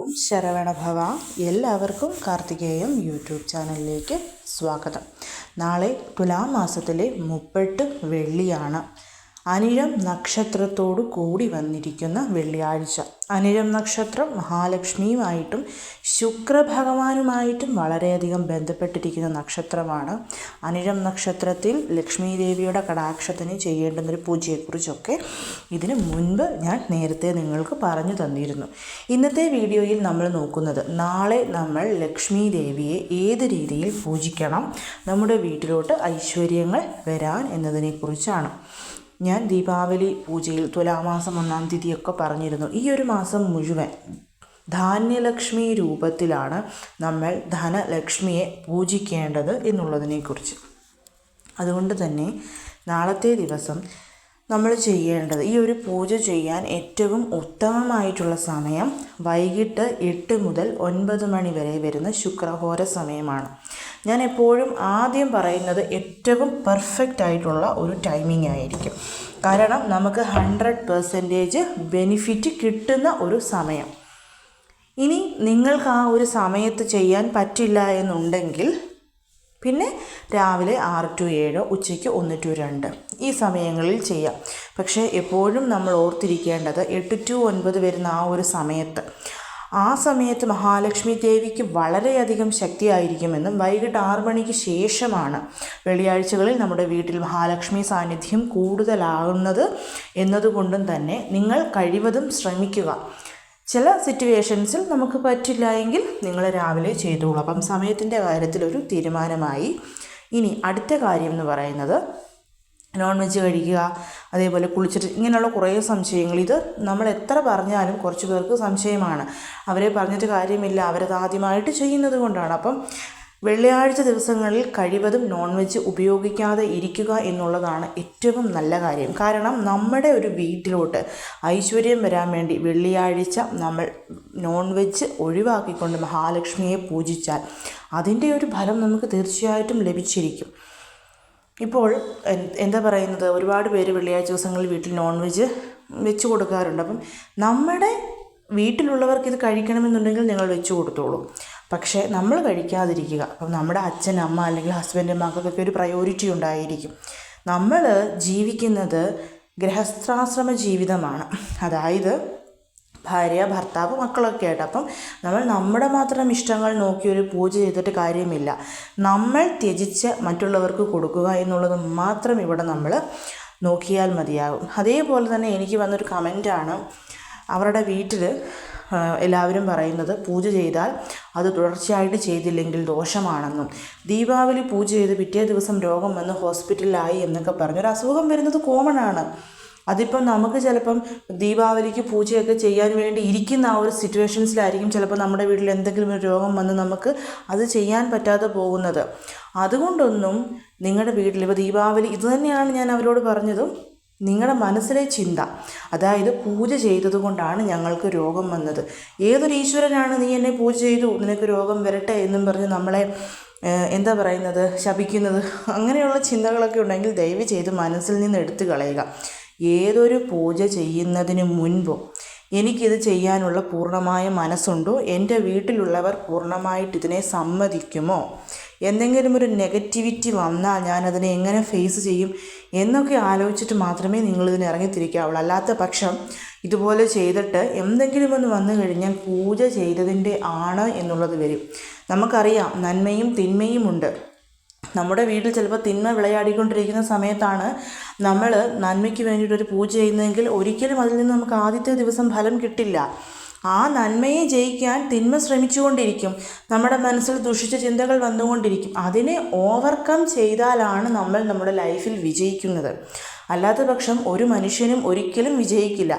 ഓം ശരവണഭവ എല്ലാവർക്കും കാർത്തികേയം യൂട്യൂബ് ചാനലിലേക്ക് സ്വാഗതം. നാളെ തുലാമാസത്തിലെ മുപ്പെട്ട് വെള്ളിയാണ്. അനിഴം നക്ഷത്രത്തോടു കൂടി വന്നിരിക്കുന്ന വെള്ളിയാഴ്ച. അനിഴം നക്ഷത്രം മഹാലക്ഷ്മിയുമായിട്ടും ശുക്രഭഗവാനുമായിട്ടും വളരെയധികം ബന്ധപ്പെട്ടിരിക്കുന്ന നക്ഷത്രമാണ്. അനിഴം നക്ഷത്രത്തിൽ ലക്ഷ്മി ദേവിയുടെ കടാക്ഷത്തിന് ചെയ്യേണ്ടുന്നൊരു പൂജയെക്കുറിച്ചൊക്കെ ഇതിനു മുൻപ് ഞാൻ നേരത്തെ നിങ്ങൾക്ക് പറഞ്ഞു തന്നിരുന്നു. ഇന്നത്തെ വീഡിയോയിൽ നമ്മൾ നോക്കുന്നത് നാളെ നമ്മൾ ലക്ഷ്മി ദേവിയെ ഏത് രീതിയിൽ പൂജിക്കണം? നമ്മുടെ വീട്ടിലോട്ട് ഐശ്വര്യങ്ങൾ വരാൻ എന്നതിനെക്കുറിച്ചാണ്. ഞാൻ ദീപാവലി പൂജയിൽ തുലാമാസം ഒന്നാം തീയതിയൊക്കെ പറഞ്ഞിരുന്നു. ഈ ഒരു മാസം മുഴുവൻ ധാന്യലക്ഷ്മി രൂപത്തിലാണ് നമ്മൾ ധനലക്ഷ്മിയെ പൂജിക്കേണ്ടത് എന്നുള്ളതിനെക്കുറിച്ച്. അതുകൊണ്ട് തന്നെ നാളത്തെ ദിവസം നമ്മൾ ചെയ്യേണ്ടത് ഈ ഒരു പൂജ ചെയ്യാൻ ഏറ്റവും ഉത്തമമായിട്ടുള്ള സമയം വൈകിട്ട് എട്ട് മുതൽ ഒൻപത് മണി വരെ വരുന്ന ശുക്രഹോര സമയമാണ്. ഞാൻ എപ്പോഴും ആദ്യം പറയുന്നത് ഏറ്റവും പെർഫെക്റ്റ് ആയിട്ടുള്ള ഒരു ടൈമിംഗ് ആയിരിക്കും. കാരണം നമുക്ക് ഹൺഡ്രഡ് പെർസെന്റേജ് ബെനിഫിറ്റ് കിട്ടുന്ന ഒരു സമയം. ഇനി നിങ്ങൾക്ക് ആ ഒരു സമയത്ത് ചെയ്യാൻ പറ്റില്ല എന്നുണ്ടെങ്കിൽ പിന്നെ രാവിലെ ആറ് ടു ഏഴ് ഉച്ചയ്ക്ക് ഒന്ന് ടു രണ്ട് ഈ സമയങ്ങളിൽ ചെയ്യാം. പക്ഷേ എപ്പോഴും നമ്മൾ ഓർത്തിരിക്കേണ്ടത് എട്ട് ടു ഒൻപത് വരുന്ന ആ ഒരു സമയത്ത്. ആ സമയത്ത് മഹാലക്ഷ്മി ദേവിക്ക് വളരെയധികം ശക്തിയായിരിക്കുമെന്നും വൈകിട്ട് ആറു മണിക്ക് ശേഷമാണ് വെള്ളിയാഴ്ചകളിൽ നമ്മുടെ വീട്ടിൽ മഹാലക്ഷ്മി സാന്നിധ്യം കൂടുതലാകുന്നത് എന്നതുകൊണ്ടും തന്നെ നിങ്ങൾ കഴിവതും ശ്രമിക്കുക. ചില സിറ്റുവേഷൻസിൽ നമുക്ക് പറ്റില്ല എങ്കിൽ നിങ്ങൾ രാവിലെ ചെയ്തോളൂ. അപ്പം സമയത്തിന്റെ കാര്യത്തിലൊരു തീരുമാനമായി. ഇനി അടുത്ത കാര്യം എന്ന് പറയുന്നത് നോൺ വെജ് കഴിക്കുക അതേപോലെ കുളിച്ചിട്ട് ഇങ്ങനെയുള്ള കുറേ സംശയങ്ങൾ. ഇത് നമ്മൾ എത്ര പറഞ്ഞാലും കുറച്ച് പേർക്ക് സംശയമാണ്. അവരെ പറഞ്ഞിട്ട് കാര്യമില്ല. അവരത് ആദ്യമായിട്ട് ചെയ്യുന്നത് കൊണ്ടാണ്. അപ്പം വെള്ളിയാഴ്ച ദിവസങ്ങളിൽ കഴിവതും നോൺ വെജ് ഉപയോഗിക്കാതെ ഇരിക്കുക എന്നുള്ളതാണ് ഏറ്റവും നല്ല കാര്യം. കാരണം നമ്മുടെ ഒരു വീട്ടിലോട്ട് ഐശ്വര്യം വരാൻ വേണ്ടി വെള്ളിയാഴ്ച നമ്മൾ നോൺ വെജ് ഒഴിവാക്കിക്കൊണ്ട് മഹാലക്ഷ്മിയെ പൂജിച്ചാൽ അതിന്റെ ഒരു ഫലം നമുക്ക് തീർച്ചയായിട്ടും ലഭിച്ചിരിക്കും. ഇപ്പോൾ എന്താ പറയുന്നത്? ഒരുപാട് പേര് വെള്ളിയാഴ്ച ദിവസങ്ങളിൽ വീട്ടിൽ നോൺ വെജ് വെച്ച് കൊടുക്കാറുണ്ട്. അപ്പം നമ്മുടെ വീട്ടിലുള്ളവർക്ക് ഇത് കഴിക്കണമെന്നുണ്ടെങ്കിൽ നിങ്ങൾ വെച്ച് കൊടുത്തോളൂ. പക്ഷേ നമ്മൾ കഴിക്കാതിരിക്കുക. അപ്പം നമ്മുടെ അച്ഛൻ അമ്മ അല്ലെങ്കിൽ ഹസ്ബൻഡ് മക്കൾക്കൊക്കെ ഒരു പ്രയോറിറ്റി ഉണ്ടായിരിക്കും. നമ്മൾ ജീവിക്കുന്നത് ഗൃഹസ്ഥാശ്രമ ജീവിതമാണ്. അതായത് ഭാര്യ ഭർത്താവ് മക്കളൊക്കെ ആയിട്ട്. അപ്പം നമ്മൾ നമ്മുടെ മാത്രം ഇഷ്ടങ്ങൾ നോക്കി ഒരു പൂജ ചെയ്തിട്ട് കാര്യമില്ല. നമ്മൾ ത്യജിച്ച് മറ്റുള്ളവർക്ക് കൊടുക്കുക എന്നുള്ളത് മാത്രം ഇവിടെ നമ്മൾ നോക്കിയാൽ മതിയാകും. അതേപോലെ തന്നെ എനിക്ക് വന്നൊരു കമന്റാണ്. അവരുടെ വീട്ടിൽ എല്ലാവരും പറയുന്നത് പൂജ ചെയ്താൽ അത് തുടർച്ചയായിട്ട് ചെയ്തില്ലെങ്കിൽ ദോഷമാണെന്നും. ദീപാവലി പൂജ ചെയ്ത് പിറ്റേ ദിവസം രോഗം വന്ന് ഹോസ്പിറ്റലിലായി എന്നൊക്കെ പറഞ്ഞൊരു അസുഖം വരുന്നത് കോമൺ ആണ്. അതിപ്പം നമുക്ക് ചിലപ്പം ദീപാവലിക്ക് പൂജയൊക്കെ ചെയ്യാൻ വേണ്ടി ഇരിക്കുന്ന ആ ഒരു സിറ്റുവേഷൻസിലായിരിക്കും ചിലപ്പോൾ നമ്മുടെ വീട്ടിൽ എന്തെങ്കിലും ഒരു രോഗം വന്ന് നമുക്ക് അത് ചെയ്യാൻ പറ്റാതെ പോകുന്നത്. അതുകൊണ്ടൊന്നും നിങ്ങളുടെ വീട്ടിൽ ഇപ്പോൾ ദീപാവലി ഇതുതന്നെയാണ് ഞാൻ അവരോട് പറഞ്ഞതും നിങ്ങളുടെ മനസ്സിലെ ചിന്ത. അതായത് പൂജ ചെയ്തതുകൊണ്ടാണ് ഞങ്ങൾക്ക് രോഗം വന്നത്. ഏതൊരു ഈശ്വരനാണ് നീ എന്നെ പൂജ ചെയ്തു? നിനക്ക് രോഗം വരട്ടെ എന്നും പറഞ്ഞ് നമ്മളെ എന്താ പറയുന്നത്? ശപിക്കുന്നത്. അങ്ങനെയുള്ള ചിന്തകളൊക്കെ ഉണ്ടെങ്കിൽ ദയവ് ചെയ്ത് മനസ്സിൽ നിന്ന് എടുത്തു കളയുക. ഏതൊരു പൂജ ചെയ്യുന്നതിന് മുൻപും എനിക്കിത് ചെയ്യാനുള്ള പൂർണമായ മനസ്സുണ്ടോ? എന്റെ വീട്ടിലുള്ളവർ പൂർണമായിട്ട് ഇതിനെ സമ്മതിക്കുമോ? എന്തെങ്കിലും ഒരു നെഗറ്റിവിറ്റി വന്നാൽ ഞാനതിനെ എങ്ങനെ ഫേസ് ചെയ്യും എന്നൊക്കെ ആലോചിച്ചിട്ട് മാത്രമേ നിങ്ങളിതിന് ഇറങ്ങിത്തിരിക്കാവുള്ളൂ. അല്ലാത്ത പക്ഷം ഇതുപോലെ ചെയ്തിട്ട് എന്തെങ്കിലും ഒന്ന് വന്നു കഴിഞ്ഞാൽ പൂജ ചെയ്തതിന്റെ ആണ് എന്നുള്ളത് വരും. നമുക്കറിയാം നന്മയും തിന്മയും ഉണ്ട്. നമ്മുടെ വീട്ടിൽ ചിലപ്പോൾ തിന്മ വിളയാടിക്കൊണ്ടിരിക്കുന്ന സമയത്താണ് നമ്മൾ നന്മയ്ക്ക് വേണ്ടിയിട്ടൊരു പൂജ ചെയ്യുന്നതെങ്കിൽ ഒരിക്കലും അതിൽ നിന്ന് നമുക്ക് ആദ്യത്തെ ദിവസം ഫലം കിട്ടില്ല. ആ നന്മയെ ജയിക്കാൻ തിന്മ ശ്രമിച്ചുകൊണ്ടിരിക്കും. നമ്മുടെ മനസ്സിൽ ദുഷിച്ച ചിന്തകൾ വന്നുകൊണ്ടിരിക്കും. അതിനെ ഓവർകം ചെയ്താലാണ് നമ്മൾ നമ്മുടെ ലൈഫിൽ വിജയിക്കുന്നത്. അല്ലാത്ത പക്ഷം ഒരു മനുഷ്യനും ഒരിക്കലും വിജയിക്കില്ല.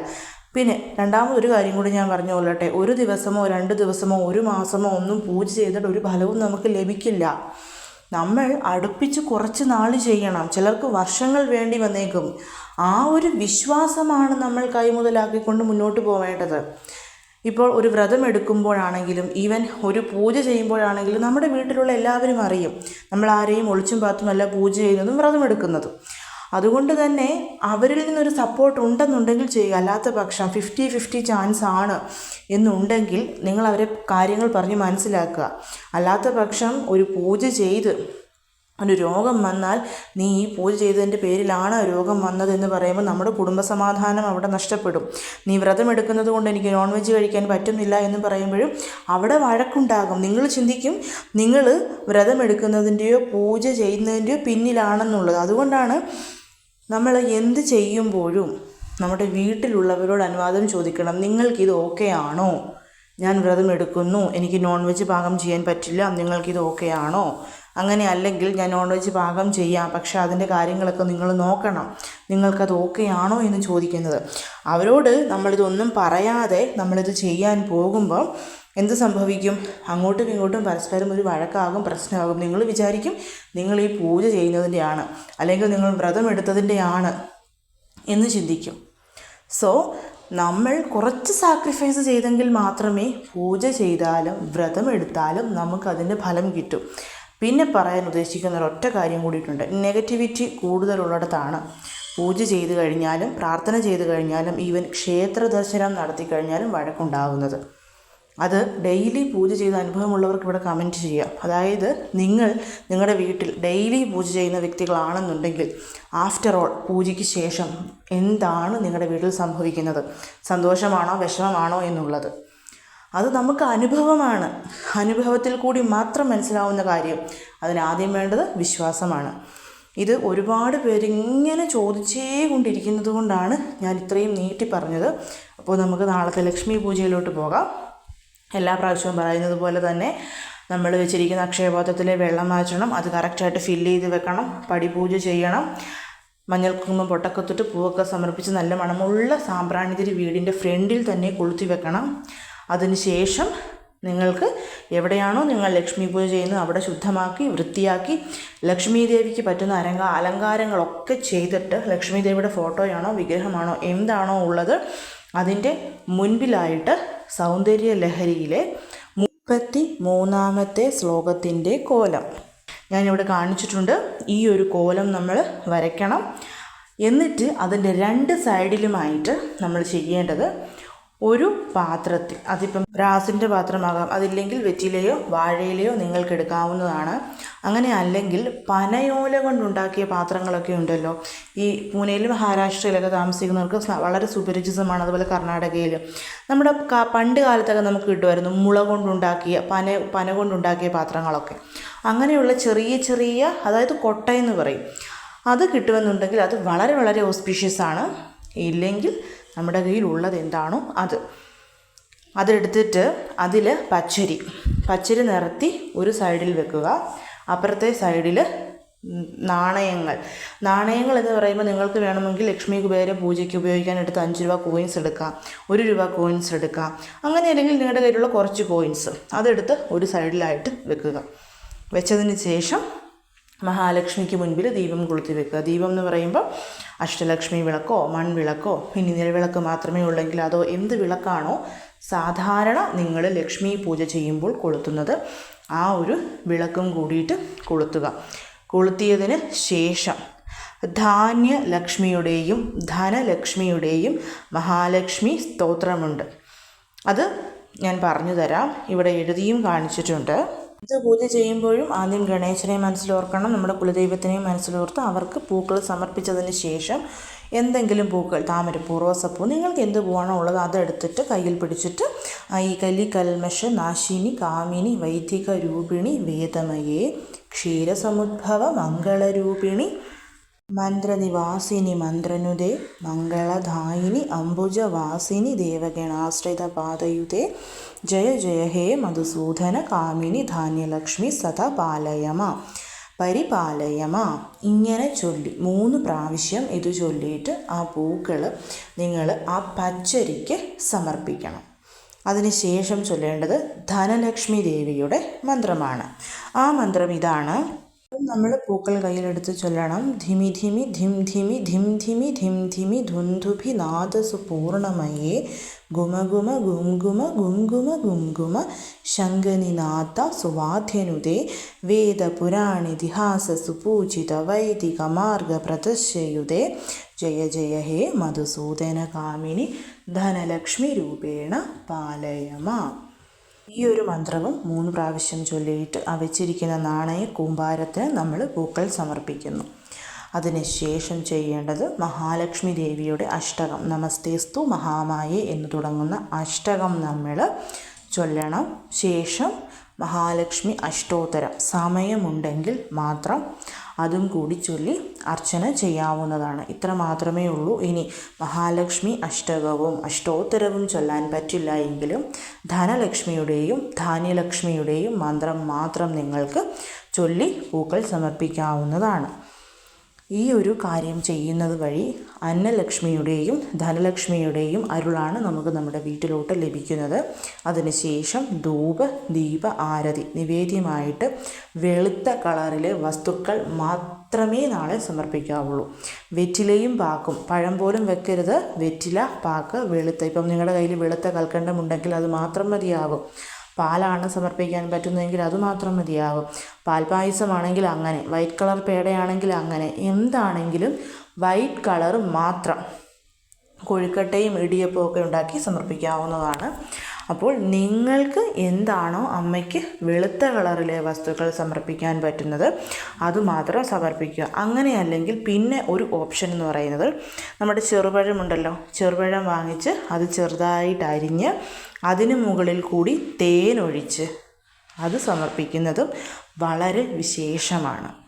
പിന്നെ രണ്ടാമതൊരു കാര്യം കൂടി ഞാൻ പറഞ്ഞു കൊള്ളട്ടെ ഒരു ദിവസമോ രണ്ട് ദിവസമോ ഒരു മാസമോ ഒന്നും പൂജ ചെയ്തിട്ട് ഒരു ഫലവും നമുക്ക് ലഭിക്കില്ല. നമ്മൾ അടുപ്പിച്ച് കുറച്ച് നാൾ ചെയ്യണം. ചിലർക്ക് വർഷങ്ങൾ വേണ്ടി വന്നേക്കും. ആ ഒരു വിശ്വാസമാണ് നമ്മൾ കൈമുതലാക്കിക്കൊണ്ട് മുന്നോട്ട് പോവേണ്ടത്. ഇപ്പോൾ ഒരു വ്രതം എടുക്കുമ്പോഴാണെങ്കിലും ഈവൻ ഒരു പൂജ ചെയ്യുമ്പോഴാണെങ്കിലും നമ്മുടെ വീട്ടിലുള്ള എല്ലാവരും അറിയും. നമ്മൾ ആരെയും ഒളിച്ചും പാത്തുമല്ല പൂജ ചെയ്യുന്നതും വ്രതം എടുക്കുന്നതും. അതുകൊണ്ട് തന്നെ അവരിൽ നിന്നൊരു സപ്പോർട്ട് ഉണ്ടെന്നുണ്ടെങ്കിൽ ചെയ്യുക. അല്ലാത്ത പക്ഷം ഫിഫ്റ്റി ഫിഫ്റ്റി ചാൻസ് ആണ് എന്നുണ്ടെങ്കിൽ നിങ്ങൾ അവരെ കാര്യങ്ങൾ പറഞ്ഞ് മനസ്സിലാക്കുക. അല്ലാത്ത പക്ഷം ഒരു പൂജ ചെയ്ത് ഒരു രോഗം വന്നാൽ നീ ഈ പൂജ ചെയ്തതിന്റെ പേരിലാണ് രോഗം വന്നതെന്ന് പറയുമ്പോൾ നമ്മുടെ കുടുംബസമാധാനം അവിടെ നഷ്ടപ്പെടും. നീ വ്രതം എടുക്കുന്നത് കൊണ്ട് എനിക്ക് നോൺ വെജ് കഴിക്കാൻ പറ്റുന്നില്ല എന്ന് പറയുമ്പോഴും അവിടെ വഴക്കുണ്ടാകും. നിങ്ങൾ ചിന്തിക്കും നിങ്ങൾ വ്രതം എടുക്കുന്നതിന്റെയോ പൂജ ചെയ്യുന്നതിന്റെയോ പിന്നിലാണെന്നുള്ളത്. അതുകൊണ്ടാണ് നമ്മൾ എന്ത് ചെയ്യുമ്പോഴും നമ്മുടെ വീട്ടിലുള്ളവരോട് അനുവാദം ചോദിക്കണം. നിങ്ങൾക്കിത് ഓക്കെ ആണോ? ഞാൻ വ്രതം എടുക്കുന്നു. എനിക്ക് നോൺ വെജ് പാകം ചെയ്യാൻ പറ്റില്ല. നിങ്ങൾക്കിത് ഓക്കെ ആണോ? അങ്ങനെ അല്ലെങ്കിൽ ഞാൻ നോൺ വെജ് പാകം ചെയ്യാം. പക്ഷെ അതിന്റെ കാര്യങ്ങളൊക്കെ നിങ്ങൾ നോക്കണം. നിങ്ങൾക്കത് ഓക്കെ ആണോ? എന്ന് ചോദിക്കുന്നത്. അവരോട് നമ്മളിതൊന്നും പറയാതെ നമ്മളിത് ചെയ്യാൻ പോകുമ്പോൾ എന്ത് സംഭവിക്കും? അങ്ങോട്ടും ഇങ്ങോട്ടും പരസ്പരം ഒരു വഴക്കാകും പ്രശ്നമാകും. നിങ്ങൾ വിചാരിക്കും നിങ്ങൾ ഈ പൂജ ചെയ്യുന്നതിന്റെയാണ് അല്ലെങ്കിൽ നിങ്ങൾ വ്രതം എടുത്തതിന്റെയാണ് എന്ന് ചിന്തിക്കും. സോ നമ്മൾ കുറച്ച് സാക്രിഫൈസ് ചെയ്തെങ്കിൽ മാത്രമേ പൂജ ചെയ്താലും വ്രതം എടുത്താലും നമുക്കതിന്റെ ഫലം കിട്ടും. പിന്നെ പറയാൻ ഉദ്ദേശിക്കുന്ന ഒരൊറ്റ കാര്യം കൂടിയിട്ടുണ്ട്. നെഗറ്റിവിറ്റി കൂടുതലുള്ളിടത്താണ്. പൂജ ചെയ്തു കഴിഞ്ഞാലും പ്രാർത്ഥന ചെയ്തു കഴിഞ്ഞാലും ഈവൻ ക്ഷേത്ര ദർശനം നടത്തി കഴിഞ്ഞാലും വഴക്കുണ്ടാകുന്നത്. അത് ഡെയിലി പൂജ ചെയ്ത അനുഭവമുള്ളവർക്ക് ഇവിടെ കമന്റ് ചെയ്യാം അതായത് നിങ്ങൾ നിങ്ങളുടെ വീട്ടിൽ ഡെയിലി പൂജ ചെയ്യുന്ന വ്യക്തികളാണെന്നുണ്ടെങ്കിൽ ആഫ്റ്റർ ഓൾ പൂജയ്ക്ക് ശേഷം എന്താണ് നിങ്ങളുടെ വീട്ടിൽ സംഭവിക്കുന്നത്? സന്തോഷമാണോ വിഷമമാണോ എന്നുള്ളത്. അത് നമുക്ക് അനുഭവമാണ്. അനുഭവത്തിൽ കൂടി മാത്രം മനസ്സിലാവുന്ന കാര്യം അതിനാദ്യം വേണ്ടത് വിശ്വാസമാണ്. ഇത് ഒരുപാട് പേര് ഇങ്ങനെ ചോദിച്ചേ കൊണ്ടിരിക്കുന്നത് കൊണ്ടാണ് ഞാൻ ഇത്രയും നീട്ടി പറഞ്ഞത്. അപ്പോൾ നമുക്ക് നാളത്തെ ലക്ഷ്മി പൂജയിലോട്ട് പോകാം. എല്ലാ പ്രാവശ്യവും പറയുന്നത് പോലെ തന്നെ നമ്മൾ വെച്ചിരിക്കുന്ന അക്ഷയപാത്രത്തിലെ വെള്ളം മാറ്റണം അത് കറക്റ്റായിട്ട് ഫില്ല് ചെയ്ത് വെക്കണം പടിപൂജ ചെയ്യണം. മഞ്ഞൾ പൊട്ടക്കത്തിട്ട് പൊട്ടൊക്കെ തൊട്ട് പൂവൊക്കെ സമർപ്പിച്ച് നല്ല മണമുള്ള സാമ്പ്രാണിതിരി വീടിന്റെ ഫ്രണ്ടിൽ തന്നെ കൊളുത്തി വെക്കണം. അതിനുശേഷം നിങ്ങൾക്ക് എവിടെയാണോ നിങ്ങൾ ലക്ഷ്മി പൂജ ചെയ്യുന്നത് അവിടെ ശുദ്ധമാക്കി വൃത്തിയാക്കി ലക്ഷ്മി ദേവിക്ക് പറ്റുന്ന അലങ്ക അലങ്കാരങ്ങളൊക്കെ ചെയ്തിട്ട് ലക്ഷ്മി ദേവിയുടെ ഫോട്ടോയാണോ വിഗ്രഹമാണോ എന്താണോ ഉള്ളത് അതിന്റെ മുൻപിലായിട്ട് സൗന്ദര്യ ലഹരിയിലെ മുപ്പത്തി മൂന്നാമത്തെ ശ്ലോകത്തിന്റെ കോലം. ഞാനിവിടെ കാണിച്ചിട്ടുണ്ട് ഈ ഒരു കോലം നമ്മൾ വരയ്ക്കണം. എന്നിട്ട് അതിന്റെ രണ്ട് സൈഡിലുമായിട്ട് നമ്മൾ ചെയ്യേണ്ടത് ഒരു പാത്രത്തിൽ അതിപ്പം ബ്രാസിന്റെ പാത്രമാകാം. അതില്ലെങ്കിൽ വെറ്റിലയോ വാഴയിലയോ നിങ്ങൾക്ക് എടുക്കാവുന്നതാണ്. അങ്ങനെ അല്ലെങ്കിൽ പനയോല കൊണ്ടുണ്ടാക്കിയ പാത്രങ്ങളൊക്കെ ഉണ്ടല്ലോ. ഈ പൂനെയിലും മഹാരാഷ്ട്രയിലൊക്കെ താമസിക്കുന്നവർക്ക് വളരെ സുപരിചിതമാണ്. അതുപോലെ കർണാടകയിലും. നമ്മുടെ പണ്ട് കാലത്തൊക്കെ നമുക്ക് കിട്ടുമായിരുന്നു മുള കൊണ്ടുണ്ടാക്കിയ പന പന കൊണ്ടുണ്ടാക്കിയ പാത്രങ്ങളൊക്കെ. അങ്ങനെയുള്ള ചെറിയ ചെറിയ അതായത് കൊട്ടയെന്ന് പറയും. അത് കിട്ടുമെന്നുണ്ടെങ്കിൽ അത് വളരെ വളരെ ഓസ്പീഷ്യസ് ആണ്. ഇല്ലെങ്കിൽ നമ്മുടെ കയ്യിൽ ഉള്ളത് എന്താണോ അത്. അതെടുത്തിട്ട് അതിൽ പച്ചരി പച്ചരി നിരത്തി ഒരു സൈഡിൽ വെക്കുക. അപ്പുറത്തെ സൈഡിൽ നാണയങ്ങൾ. നാണയങ്ങൾ എന്ന് പറയുമ്പോൾ നിങ്ങൾക്ക് വേണമെങ്കിൽ ലക്ഷ്മി കുബേര പൂജയ്ക്ക് ഉപയോഗിക്കാൻ എടുത്ത് അഞ്ച് രൂപ കോയിൻസ് എടുക്കാം ഒരു രൂപ കോയിൻസ് എടുക്കാം. അങ്ങനെ അല്ലെങ്കിൽ നിങ്ങളുടെ കയ്യിലുള്ള കുറച്ച് കോയിൻസ് അതെടുത്ത് ഒരു സൈഡിലായിട്ട് വെക്കുക. വെച്ചതിന് ശേഷം മഹാലക്ഷ്മിക്ക് മുൻപിൽ ദീപം കൊളുത്തി വെക്കുക. ദീപം എന്ന് പറയുമ്പോൾ അഷ്ടലക്ഷ്മി വിളക്കോ മൺവിളക്കോ ഇനി നിലവിളക്ക് മാത്രമേ ഉള്ളെങ്കിൽ അതോ എന്ത് വിളക്കാണോ സാധാരണ നിങ്ങൾ ലക്ഷ്മി പൂജ ചെയ്യുമ്പോൾ കൊളുത്തുന്നത് ആ ഒരു വിളക്കും കൂടിയിട്ട് കൊളുത്തുക. കൊളുത്തിയതിന് ശേഷം ധാന്യ ധാന്യലക്ഷ്മിയുടെയും ധനലക്ഷ്മിയുടെയും മഹാലക്ഷ്മി സ്തോത്രമുണ്ട്. അത് ഞാൻ പറഞ്ഞു തരാം. ഇവിടെ എഴുതിയും കാണിച്ചിട്ടുണ്ട്. ഇത് പൂജ ചെയ്യുമ്പോഴും ആദ്യം ഗണേശനെ മനസ്സിലോർക്കണം നമ്മുടെ കുലദൈവത്തിനെയും മനസ്സിലോർത്ത് അവർക്ക് പൂക്കൾ സമർപ്പിച്ചതിന് ശേഷം എന്തെങ്കിലും പൂക്കൾ താമരപ്പൂ റോസപ്പൂ നിങ്ങൾക്ക് എന്ത് പൂവാണോ ഉള്ളത് അതെടുത്തിട്ട് കയ്യിൽ പിടിച്ചിട്ട് ഈ കലി കൽമഷ നാശിനി കാമിനി വൈദിക രൂപിണി വേദമയേ ക്ഷീരസമുദ്ഭവ മംഗളരൂപിണി മന്ത്രനിവാസിനി മന്ത്രനുദേ മംഗളദായിനി അംബുജവാസിനി ദേവഗണാശ്രിത പാദയുതേ ജയ ജയ ഹേ മധുസൂദന കാമിനി ധാന്യലക്ഷ്മി സദാ പാലയമ പരിപാലയമ. ഇങ്ങനെ ചൊല്ലി മൂന്ന് പ്രാവശ്യം ഇത് ചൊല്ലിയിട്ട് ആ പൂക്കൾ നിങ്ങൾ ആ പച്ചരിക്ക് സമർപ്പിക്കണം. അതിനുശേഷം ചൊല്ലേണ്ടത് ധനലക്ഷ്മി ദേവിയുടെ മന്ത്രമാണ്. ആ മന്ത്രം ഇതാണ്. നമ്മൾ പൂക്കൾ കയ്യിലെടുത്ത് ചൊല്ലണം. ധിമി ധിമി ധിം ധിമി ധിം ധിമി ധിം ധിമി ധുന്ധുഭി നാദസു ഗുമ ഗുമഗുമ ഗുംഗുമ ഗുംഗുമ ഗുംഗുമ ശങ്കനിനാഥ സുവാധ്യനുതേ വേദപുരാണിതിഹാസ സുപൂജിത വൈദിക മാർഗ പ്രദർശയുദേ. ജയ ജയ ഹേ മധുസൂദന കാമിനി ധനലക്ഷ്മി രൂപേണ പാലയമ. ഈ ഒരു മന്ത്രവും മൂന്ന് പ്രാവശ്യം ചൊല്ലിയിട്ട് ആ വെച്ചിരിക്കുന്ന നാണയ കൂമ്പാരത്തിന് നമ്മൾ പൂക്കൾ സമർപ്പിക്കുന്നു. അതിനുശേഷം ചെയ്യേണ്ടത് മഹാലക്ഷ്മി ദേവിയുടെ അഷ്ടകം. നമസ്തേസ്തു മഹാമായേ എന്ന് തുടങ്ങുന്ന അഷ്ടകം നമ്മൾ ചൊല്ലണം. ശേഷം മഹാലക്ഷ്മി അഷ്ടോത്തരം. സമയമുണ്ടെങ്കിൽ മാത്രം അതും കൂടി ചൊല്ലി അർച്ചന ചെയ്യാവുന്നതാണ്. ഇത്ര മാത്രമേ ഉള്ളൂ. ഇനി മഹാലക്ഷ്മി അഷ്ടകവും അഷ്ടോത്തരവും ചൊല്ലാൻ പറ്റില്ല എങ്കിലും ധനലക്ഷ്മിയുടെയും ധാന്യലക്ഷ്മിയുടെയും മന്ത്രം മാത്രം നിങ്ങൾക്ക് ചൊല്ലി പൂക്കൾ സമർപ്പിക്കാവുന്നതാണ്. ഈ ഒരു കാര്യം ചെയ്യുന്നത് വഴി അന്നലക്ഷ്മിയുടെയും ധനലക്ഷ്മിയുടെയും അരുളാണ് നമുക്ക് നമ്മുടെ വീട്ടിലോട്ട് ലഭിക്കുന്നത്. അതിനുശേഷം ധൂപ ദീപ ആരതി നിവേദ്യമായിട്ട് വെളുത്ത കളറിലെ വസ്തുക്കൾ മാത്രമേ നാളെ സമർപ്പിക്കാവുള്ളൂ. വെറ്റിലയും പാക്കും. പഴം പോലും വെക്കരുത്. വെറ്റില പാക്ക് വെളുത്ത. ഇപ്പം നിങ്ങളുടെ കയ്യിൽ വെളുത്ത കൽക്കണ്ടമുണ്ടെങ്കിൽ അത് മാത്രം മതിയാകും. പാലാണ് സമർപ്പിക്കാൻ പറ്റുന്നതെങ്കിൽ അതുമാത്രം മതിയാവും മതിയാകും. പാൽപ്പായസമാണെങ്കിൽ അങ്ങനെ വൈറ്റ് കളർ പേടയാണെങ്കിൽ അങ്ങനെ എന്താണെങ്കിലും വൈറ്റ് കളർ മാത്രം കൊഴുക്കട്ടയും ഇടിയപ്പവും ഒക്കെ ഉണ്ടാക്കി സമർപ്പിക്കാവുന്നതാണ്. അപ്പോൾ നിങ്ങൾക്ക് എന്താണോ അമ്മയ്ക്ക് വെളുത്ത കളറിലെ വസ്തുക്കൾ സമർപ്പിക്കാൻ പറ്റുന്നത് അതുമാത്രം സമർപ്പിക്കുക. അങ്ങനെയല്ലെങ്കിൽ പിന്നെ ഒരു ഓപ്ഷൻ എന്ന് പറയുന്നത് നമ്മുടെ ചെറുപഴമുണ്ടല്ലോ. ചെറുപഴം വാങ്ങിച്ച് അത് ചെറുതായിട്ട് അരിഞ്ഞ് അതിന് മുകളിൽ കൂടി തേനൊഴിച്ച് അത് സമർപ്പിക്കുന്നതും വളരെ വിശേഷമാണ്.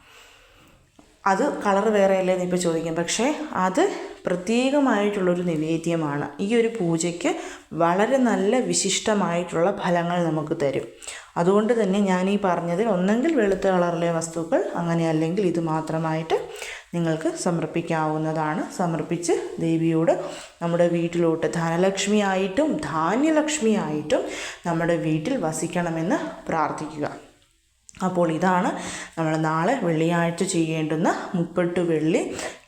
അത് കളർ വേറെ അല്ലേന്ന് ഇപ്പോൾ ചോദിക്കും. പക്ഷേ അത് പ്രത്യേകമായിട്ടുള്ളൊരു നിവേദ്യമാണ്. ഈ ഒരു പൂജയ്ക്ക് വളരെ നല്ല വിശിഷ്ടമായിട്ടുള്ള ഫലങ്ങൾ നമുക്ക് തരും. അതുകൊണ്ട് തന്നെ ഞാൻ ഈ പറഞ്ഞതിൽ ഒന്നെങ്കിൽ വെളുത്ത കളറിലെ വസ്തുക്കൾ അങ്ങനെ അല്ലെങ്കിൽ ഇത് മാത്രമായിട്ട് നിങ്ങൾക്ക് സമർപ്പിക്കാവുന്നതാണ്. സമർപ്പിച്ച് ദേവിയോട് നമ്മുടെ വീട്ടിലോട്ട് ധനലക്ഷ്മിയായിട്ടും ധാന്യലക്ഷ്മിയായിട്ടും നമ്മുടെ വീട്ടിൽ വസിക്കണമെന്ന് പ്രാർത്ഥിക്കുക. അപ്പോൾ ഇതാണ് നമ്മൾ നാളെ വെള്ളിയാഴ്ച ചെയ്യേണ്ടുന്ന മുപ്പെട്ട് വെള്ളി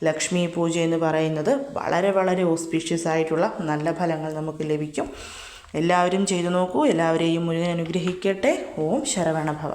ലക്ഷ്മി പൂജ എന്ന് പറയുന്നത്. വളരെ വളരെ ഓസ്പീഷ്യസ് ആയിട്ടുള്ള നല്ല ഫലങ്ങൾ നമുക്ക് ലഭിക്കും. എല്ലാവരും ചെയ്തു നോക്കൂ. എല്ലാവരെയും മുഴുവൻ അനുഗ്രഹിക്കട്ടെ. ഓം ശരവണഭവ.